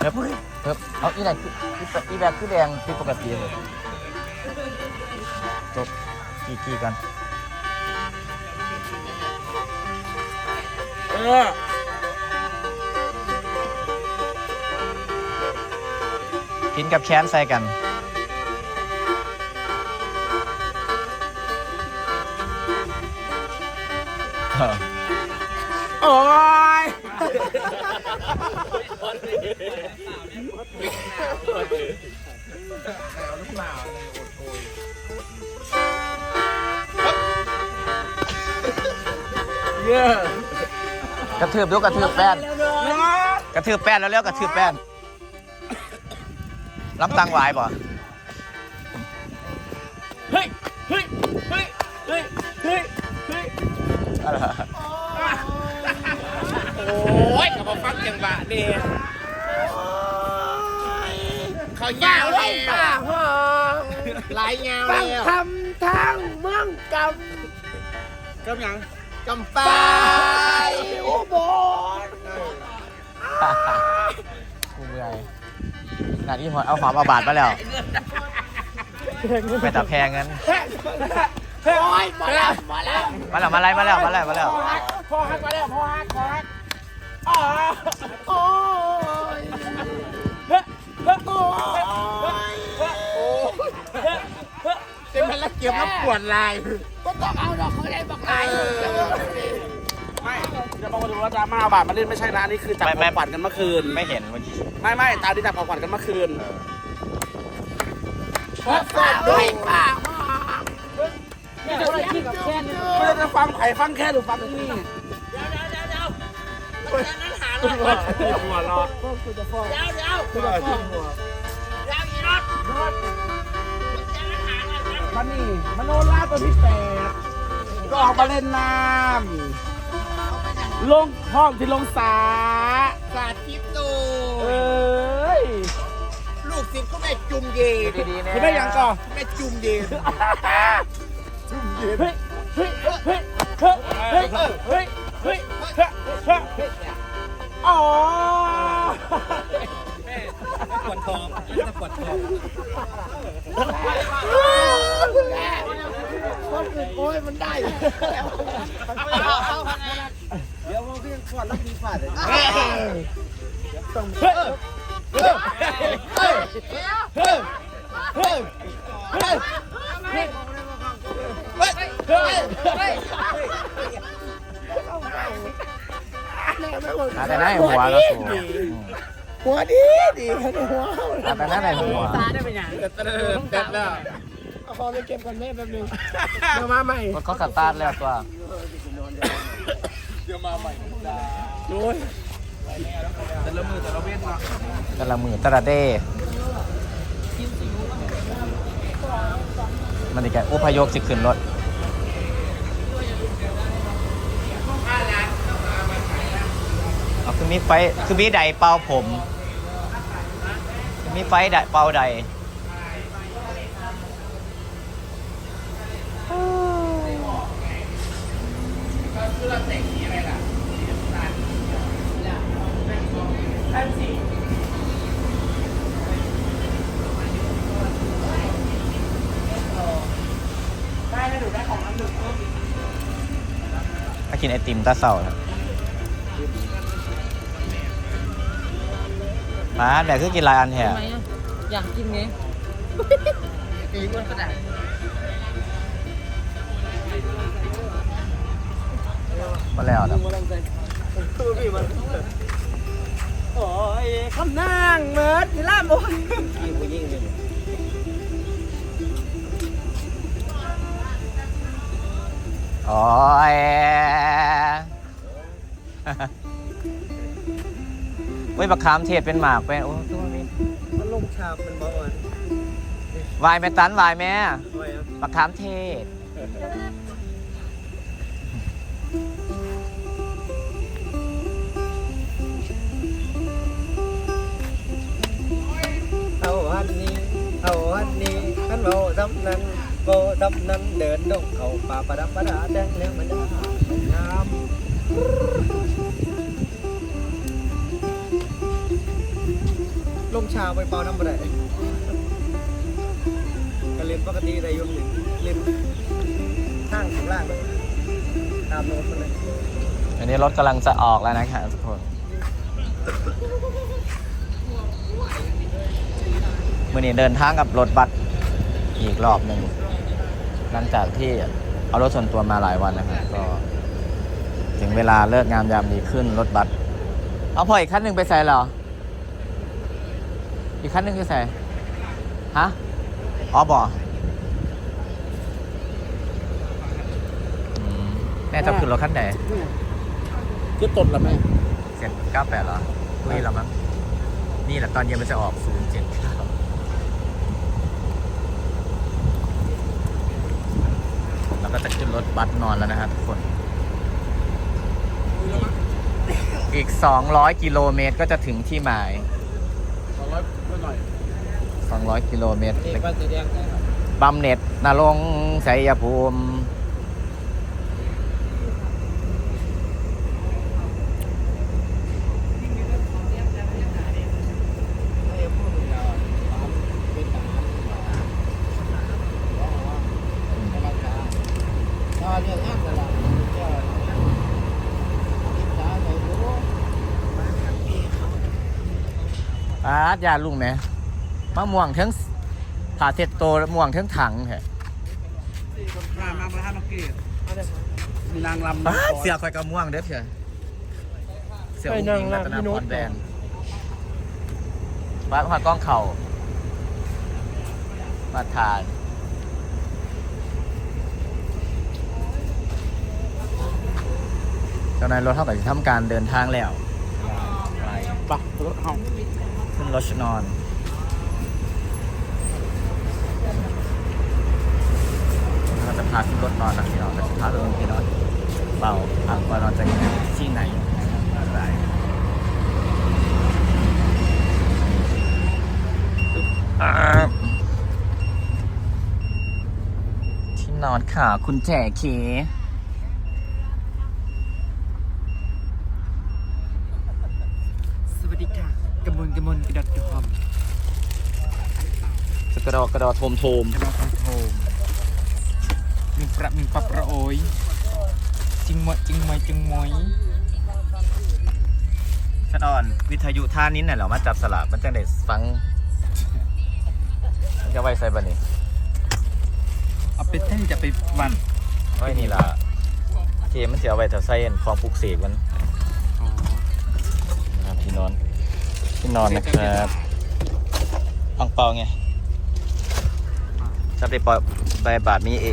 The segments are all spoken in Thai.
เฮ้ยเฮ้ยเอาอีไหนคืออีแบอีแบบคือแดงผิดปกติเลยจบกี่กี่กัน เออกินกับแค้นใส่กันโอ้ย กระทืบยกกระทืบแป้นกระทืบแป้นแล้วเร็วกระทืบแป้นลำตังหวายป่ะเฮ้ยเฮ้ยเฮ้ยเฮ้ยเฮ้ยเฮ้ยอะไร โอ้ยกับมาฟังจังหวะเดีเขายาวเลยป่าห้องหลายยาวเลยคำทางเมืองกำกำยังกำปายอุบลกูเมื่อยหนาที่หอยเอาหอมเอาบาดมาแล้วไม่ตับแพงงั้นโอ้ยมาแล้วมาแล้วมาแล้วมาแล้วมาแล้วมาแล้วมาแล้ว พอฮักมาแล้วพอฮักพอฮักอ๋อ โอ้ยเฮ้เฮ้ยโอ้ยโอ้ยเต็มพลังเก็บแล้วปวดลายก็ต้องเอาดอกเขาได้บอกไรไม่จะบอกว่าดูว่าดราม่าบาทมาเล่นไม่ใช่นะนี่คือจับของขวัญกันเมื่อคืน ไม่เห็นเมื่อกี้ไม่ไม่ตาที่จับของขวัญกันเมื่อคืนก็ต้องด้วยป่าไม่ได้จะฟังไผ่ฟังแค่หรือฟังนี่ มันนั้นหาหัเราวเดี๋ยวหัวรอเดี๋ยวเดี๋ยวเดี๋ยวอีรถมันจะนั้นหาเราเดี๋ยวมันนี่มโนราตัวที่แปดก็ออกมาเล่นน้ำลงห้องที่ลงสาสาธิตตูเอ้ยลูกศิษย์ก็แม่จุ่มเย็นคือได้ยังก่อแม่จุ่มเย็นเฮ้ยเฮ้ยเฮ้ยเฮ้ยเฮ้ยเฮ้ย เฮ้ยเฮ้ยเฮ้ยเฮ้ยอ๋อปวดคอปวดคอคนอื่นโอ้ยมันได้เอาเอาเดี๋ยวพวกพี่ขวดแล้วมีฝาดเลยต้องเฮ้ยเฮ้ยเฮ้ยเฮ้ยเฮ้ยเฮ้ยเฮ้ย หาแต่หน้าให้หัวก็สูง หัวดีดีหัวหาแต่หน้าในหัวเด็ดแล้วเอาพอไปเก็บก่อนแม่แป๊บนึงมามาใหม่รถเขาสตาร์ทแล้วตัวโอ้ยแต่ละมือแต่ละเว้นเนาะแต่ละมือแต่ละเด้มันอีกแกอุพยพสิขึ้นรถเอาคือ มีไฟคือมีใดเป่าผมคือมีไฟใดเป่าใดมากินไอติมตาเสาครับ มาแบบคือกินหลายอันแท้ทำไมอะอยากกินไงตีมันก็ได้มาแล้วครับโอ้ยคำนางเมิดที่ล่ามบนยิ่งผู้ยิ่งเลยโอ้ยเว้ยบักขามเทศเป็นหมากเป็นโอ้ตัวนี้มันลงชาบมันบาอะวายแม่ตันวายแม่โอ้ยบักขามเทศ เอาอันนี้ เอาอันนี้ขันเบาดำนั้นโบดำนั้นเดินดงเขาป่าประดับประดาแดงแล้วมันได้งาม ลงชาไปเป่าน้ำบ่ได้ก็เล่นปกติได้ยุ่งเล่นข้างข้างล่างเลยตามโน้ตมาเลยอันนี้รถกำลังจะออกแล้วนะครับทุกคนเมื่อนี้เดินทางกับรถบัสอีกรอบหนึ่งหลังจากที่เอารถส่วนตัวมาหลายวันนะครับก็ ถึงเวลาเลิกงามยามดีขึ้นรถบัสเอาพออีกคันหนึ่งไปใส่เหรอ อีกคันหนึ่งไปใส่ฮะอ๋อบอมแม่จะขึ้นรถคันไหนจะตดละแม่เสียง98เหรอคุยแล้วมั้งนี่แหละตอนเย็นมันจะออก079แล้วก็จะขึ้นรถบัสนอนแล้วนะครับทุกคน อีก 200 กิโลเมตรก็จะถึงที่หมาย สองร้อยหน่อย 200 กิโลเมตรเด็กว่าสีแดงได้ครับบำเหน็จนรงค์ชัยภูมิไม่พูดถึงเราเป็นทหารกำลังจะถ้าเรื่องงานตลาดก็ติดตามไปดูอาดยาลุงไหม มะม่วงทั้งผ่าเสร็จโตมะม่วงทั้งถังแฮะมามามาห้ามาเกตมีนางรำป๊าดเสือคอยกระม่วงเด้อเพียเสืออุ้งอิงรัตนาพรแบรนด์บ้านหอดกล้องเข่ามาทานเจ้านายรถเท่ากับจะทำการเดินทางแล้ว ไปปะรถเฮาขึ้นรถนอน เรา จะพาขึ้นรถนอนนะพี่น้องเราจะพาไปลงที่นอนเบาพักว่านอนจะยังไงที่ไหนอะไรอ่าที่นอนค่ะ คุณแจเคสวัสดีค่ะกระมวลกระมวลกระดัดกระหอมสกระดอกกระดอโทมโทม กระดอกคอนโท มมิงประมิงปับประโอยจิงมวยจิงมวยจิงมวยฉันอ่อนวิทยุท่านี้น่ะเหรอมาจับสลากมันจะได้ฟังมันจะไว้ใส่บันนี่เอาไปเต้นจะไปวันไว้นี่ล่ะเกมมันจะเอาไว้แถวไส้อันของปลูกเสกมันอ๋อนะครับที่นอนที่นอนนะครับปังเปาไงจะไปปล่อยใบบาทมีเอ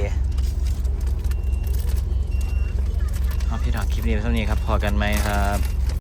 เอา พี่ดอกคลิปนี้เท่านี้ครับพอกันไหมครับ